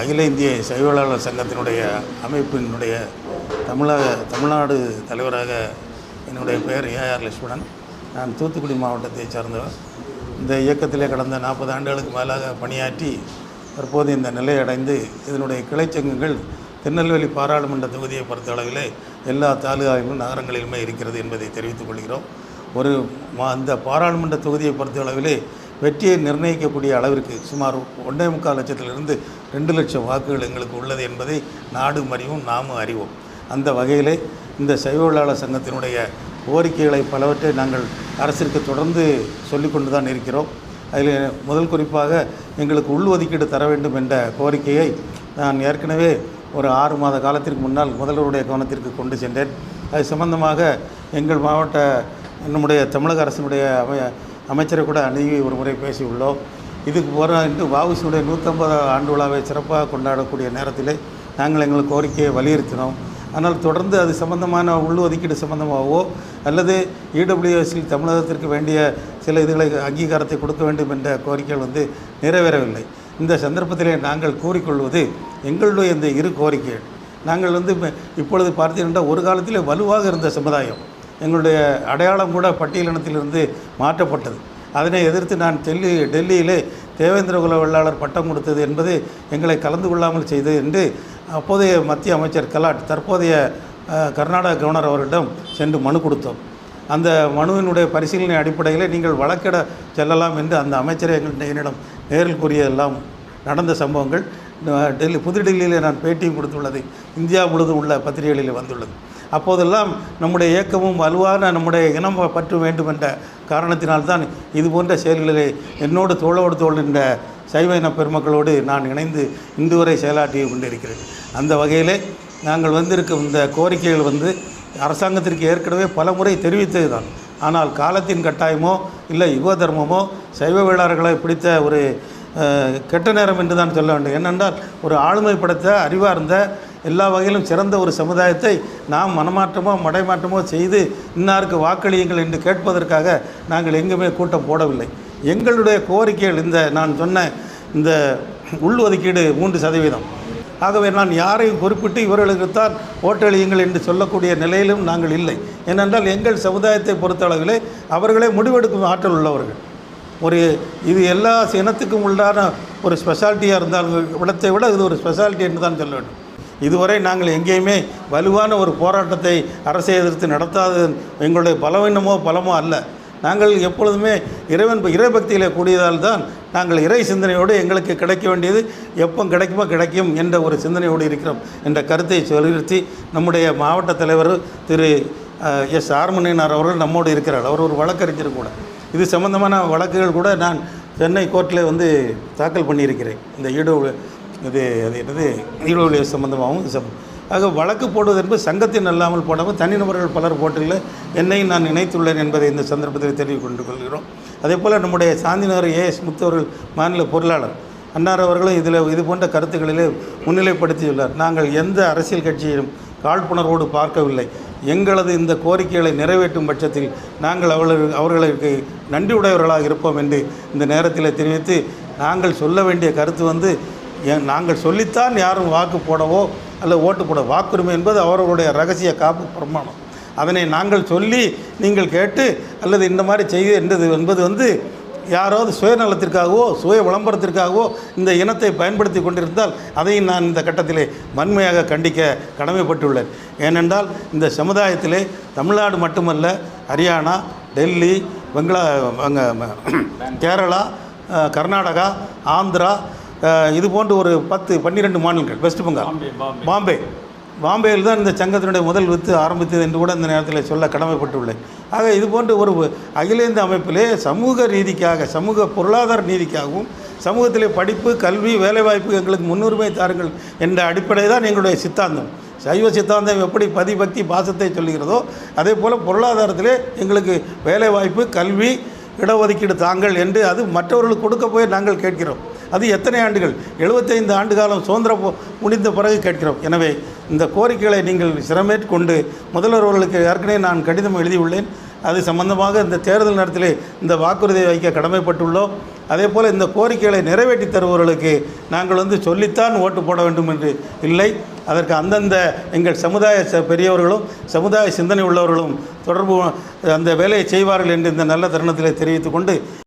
அகில இந்திய சைவலாளர் சங்கத்தினுடைய அமைப்பினுடைய தமிழக தமிழ்நாடு தலைவராக என்னுடைய பெயர் ஏஆர் லட்சுமணன். நான் தூத்துக்குடி மாவட்டத்தைச் சார்ந்தவர். இந்த இயக்கத்திலே கடந்த நாற்பது ஆண்டுகளுக்கு மேலாக பணியாற்றி தற்போது இந்த நிலை அடைந்து இதனுடைய கிளைச்சங்கங்கள் திருநெல்வேலி பாராளுமன்ற தொகுதியை பொறுத்த அளவிலே எல்லா தாலுகாவிலும் நகரங்களிலுமே இருக்கிறது என்பதை தெரிவித்துக் கொள்கிறோம். ஒரு மா அந்த பாராளுமன்ற தொகுதியை பொறுத்த அளவிலே வெற்றியை நிர்ணயிக்கக்கூடிய அளவிற்கு சுமார் ஒன்றே முக்கால் லட்சத்திலிருந்து ரெண்டு லட்சம் வாக்குகள் எங்களுக்கு உள்ளது என்பதை நாடும் அறிவும் நாமும் அறிவோம். அந்த வகையிலே இந்த சைவலாளர் சங்கத்தினுடைய கோரிக்கைகளை பலவற்றை நாங்கள் அரசிற்கு தொடர்ந்து சொல்லிக்கொண்டு தான் இருக்கிறோம். அதில் முதல் குறிப்பாக எங்களுக்கு உள்ஒதுக்கீடு தர வேண்டும் என்ற கோரிக்கையை நான் ஏற்கனவே ஒரு ஆறு மாத காலத்திற்கு முன்னால் முதல்வருடைய கவனத்திற்கு கொண்டு சென்றேன். அது சம்பந்தமாக எங்கள் மாவட்ட நம்முடைய தமிழக அரசினுடைய அமை அமைச்சரை கூட அணுகி ஒரு முறை பேசியுள்ளோம். இதுக்கு போகிற இன்று வாவுசினுடைய நூற்றம்பது ஆண்டு விழாவை சிறப்பாக கொண்டாடக்கூடிய நேரத்தில் நாங்கள் எங்கள் கோரிக்கையை வலியுறுத்தினோம். ஆனால் தொடர்ந்து அது சம்பந்தமான உள்ஒதுக்கீடு சம்பந்தமாகவோ அல்லது இடபிள்யூஎஸில் தமிழகத்திற்கு வேண்டிய சில இதுகளை அங்கீகாரத்தை கொடுக்க வேண்டும் என்ற கோரிக்கைகள் வந்து நிறைவேறவில்லை. இந்த சந்தர்ப்பத்திலே நாங்கள் கூறிக்கொள்வது எங்களுடைய இந்த இரு கோரிக்கைகள். நாங்கள் வந்து இப்பொழுது பார்த்தீங்கன்னா ஒரு காலத்திலே வலுவாக இருந்த சமுதாயம். எங்களுடைய அடையாளம் கூட பட்டியலினத்திலிருந்து மாற்றப்பட்டது. அதனை எதிர்த்து நான் டெல்லி டெல்லியிலே தேவேந்திர குல வெள்ளாளர் பட்டம் கொடுத்தது என்பது எங்களை கலந்து கொள்ளாமல் செய்தது என்று அப்போதைய மத்திய அமைச்சர் கலாட் தற்போதைய கர்நாடக கவர்னர் அவரிடம் சென்று மனு கொடுத்தோம். அந்த மனுவினுடைய பரிசீலனை அடிப்படையில் நீங்கள் வழக்கிட செல்லலாம் என்று அந்த அமைச்சரை எங்கள் என்னிடம் நேரில் கூறியதெல்லாம் நடந்த சம்பவங்கள் டெல்லி புதுடெல்லியில் நான் பேட்டியும் கொடுத்துள்ளது. இந்தியா முழுதும் உள்ள பத்திரிகைகளில் வந்துள்ளது. அப்போதெல்லாம் நம்முடைய இயக்கமும் வலுவான நம்முடைய இனம் பற்ற வேண்டும் என்ற காரணத்தினால்தான் இது போன்ற செயல்களிலே என்னோடு தோளோடு தோல் என்ற சைவ இன பெருமக்களோடு நான் இணைந்து இன்று வரை செயலாற்றி கொண்டிருக்கிறேன். அந்த வகையிலே நாங்கள் வந்திருக்கும் இந்த கோரிக்கைகள் வந்து அரசாங்கத்திற்கு ஏற்கனவே பல முறை தெரிவித்தது தான் ஆனால் காலத்தின் கட்டாயமோ இல்லை யுவ தர்மமோ சைவ வேளாளர்களை பிடித்த ஒரு கெட்ட நேரம் என்று தான் சொல்ல வேண்டும். ஏனென்றால் ஒரு ஆளுமைப்படுத்த அறிவார்ந்த எல்லா வகையிலும் சிறந்த ஒரு சமுதாயத்தை நாம் மனமாற்றமோ மடைமாற்றமோ செய்து இன்னாருக்கு வாக்களியுங்கள் என்று கேட்பதற்காக நாங்கள் எங்குமே கூட்டம் போடவில்லை. எங்களுடைய கோரிக்கைகள் இந்த நான் சொன்ன இந்த உள்ஒதுக்கீடு மூன்று சதவீதம். ஆகவே நான் யாரையும் குறிப்பிட்டு இவர்களுக்குத்தான் ஓட்டளியுங்கள் என்று சொல்லக்கூடிய நிலையிலும் நாங்கள் இல்லை. ஏனென்றால் எங்கள் சமுதாயத்தை பொறுத்தளவிலே அவர்களே முடிவெடுக்கும் ஆற்றல் உள்ளவர்கள். ஒரு இது எல்லா இனத்துக்கும் உள்ளான ஒரு ஸ்பெஷாலிட்டியாக இருந்தாலும் இடத்தை விட இது ஒரு ஸ்பெஷாலிட்டி என்று தான் சொல்ல வேண்டும். இதுவரை நாங்கள் எங்கேயுமே வலுவான ஒரு போராட்டத்தை அரசை எதிர்த்து நடத்தாதது எங்களுடைய பலவீனமோ பலமோ அல்ல. நாங்கள் எப்பொழுதுமே இறைவன் இறைபக்தியில் கூடியதால் தான் நாங்கள் இறை சிந்தனையோடு எங்களுக்கு கிடைக்க வேண்டியது எப்போ கிடைக்குமோ கிடைக்கும் என்ற ஒரு சிந்தனையோடு இருக்கிறோம் என்ற கருத்தை வலியுறுத்தி நம்முடைய மாவட்ட தலைவர் திரு எஸ் ஆர்மணியனார் அவர்கள் நம்மோடு இருக்கிறார். அவர் ஒரு வழக்கறிஞர் கூட. இது சம்பந்தமான வழக்குகள் கூட நான் சென்னை கோர்ட்டில் வந்து தாக்கல் பண்ணியிருக்கிறேன். இந்த ஈடு இது அது என்னது ஈடுவழி சம்பந்தமாகவும் ஆக வழக்கு போடுவது என்பது சங்கத்தின் அல்லாமல் போடாமல் தனிநபர்கள் பலர் போட்டில் என்னையும் நான் நினைத்துள்ளேன் என்பதை இந்த சந்தர்ப்பத்தில் தெரிவித்துக் கொண்டு கொள்கிறோம் அதே போல் நம்முடைய சாந்திநகர் ஏஎஸ் முத்தவர்கள் மாநில பொருளாளர் அன்னார் அவர்களும் இதில் இது போன்ற கருத்துக்களிலே முன்னிலைப்படுத்தியுள்ளார். நாங்கள் எந்த அரசியல் கட்சியையும் காழ்ப்புணர்வோடு பார்க்கவில்லை. எங்களது இந்த கோரிக்கைகளை நிறைவேற்றும் பட்சத்தில் நாங்கள் அவர்களுக்கு அவர்களுக்கு நன்றியுடையவர்களாக இருப்போம் என்று இந்த நேரத்தில் தெரிவித்து நாங்கள் சொல்ல வேண்டிய கருத்து வந்து நாங்கள் சொல்லித்தான் யாரும் வாக்கு போடவோ அல்ல ஓட்டு போட வாக்குரிமை என்பது அவர்களுடைய ரகசிய காப்பு பிரமாணம். அதனை நாங்கள் சொல்லி நீங்கள் கேட்டு அல்லது இந்த மாதிரி செய்ய என்றது என்பது வந்து யாராவது சுயநலத்திற்காகவோ சுய விளம்பரத்திற்காகவோ இந்த இனத்தை பயன்படுத்தி கொண்டிருந்தால் அதையும் நான் இந்த கட்டத்திலே வன்மையாக கண்டிக்க கடமைப்பட்டுள்ளேன். ஏனென்றால் இந்த சமுதாயத்திலே தமிழ்நாடு மட்டுமல்ல ஹரியானா டெல்லி பெங்களா அங்கே கேரளா கர்நாடகா ஆந்திரா இது போன்ற ஒரு பத்து பன்னிரெண்டு மாநிலங்கள். வெஸ்ட் பெங்கால் பாம்பே பாம்பேயில் தான் இந்த சங்கத்தினுடைய முதல் வித்து ஆரம்பித்தது என்று கூட இந்த நேரத்தில் சொல்ல கடமைப்பட்டுள்ளேன். ஆக இது போன்ற ஒரு அகில இந்திய அமைப்பிலே சமூக ரீதிக்காக சமூக பொருளாதார நீதிக்காகவும் சமூகத்திலே படிப்பு கல்வி வேலைவாய்ப்பு எங்களுக்கு முன்னுரிமை தாருங்கள் என்ற அடிப்படை தான் எங்களுடைய சித்தாந்தம். சைவ சித்தாந்தம் எப்படி பதிபக்தி பாசத்தை சொல்லுகிறதோ அதே போல் பொருளாதாரத்திலே எங்களுக்கு வேலைவாய்ப்பு கல்வி இடஒதுக்கீடு தாங்கள் என்று அது மற்றவர்களுக்கு கொடுக்க போய் நாங்கள் கேட்கிறோம். அது எத்தனை ஆண்டுகள்? எழுபத்தைந்து ஆண்டு காலம் சுதந்திரம் முடிந்த பிறகு கேட்கிறோம். எனவே இந்த கோரிக்கைகளை நீங்கள் சிரமேற்கொண்டு முதல்வர் அவர்களுக்கு ஏற்கனவே நான் கடிதம் எழுதியுள்ளேன். அது சம்பந்தமாக இந்த தேர்தல் நேரத்தில் இந்த வாக்குறுதியை வைக்க கடமைப்பட்டுள்ளோம். அதே போல் இந்த கோரிக்கைகளை நிறைவேற்றி தருபவர்களுக்கு நாங்கள் வந்து சொல்லித்தான் ஓட்டு போட வேண்டும் என்று இல்லை. அதற்கு அந்தந்த எங்கள் சமுதாய ச- பெரியவர்களும் சமுதாய சிந்தனை உள்ளவர்களும் தொடர்பு அந்த வேலையை செய்வார்கள் என்று இந்த நல்ல தருணத்தில் தெரிவித்துக்கொண்டு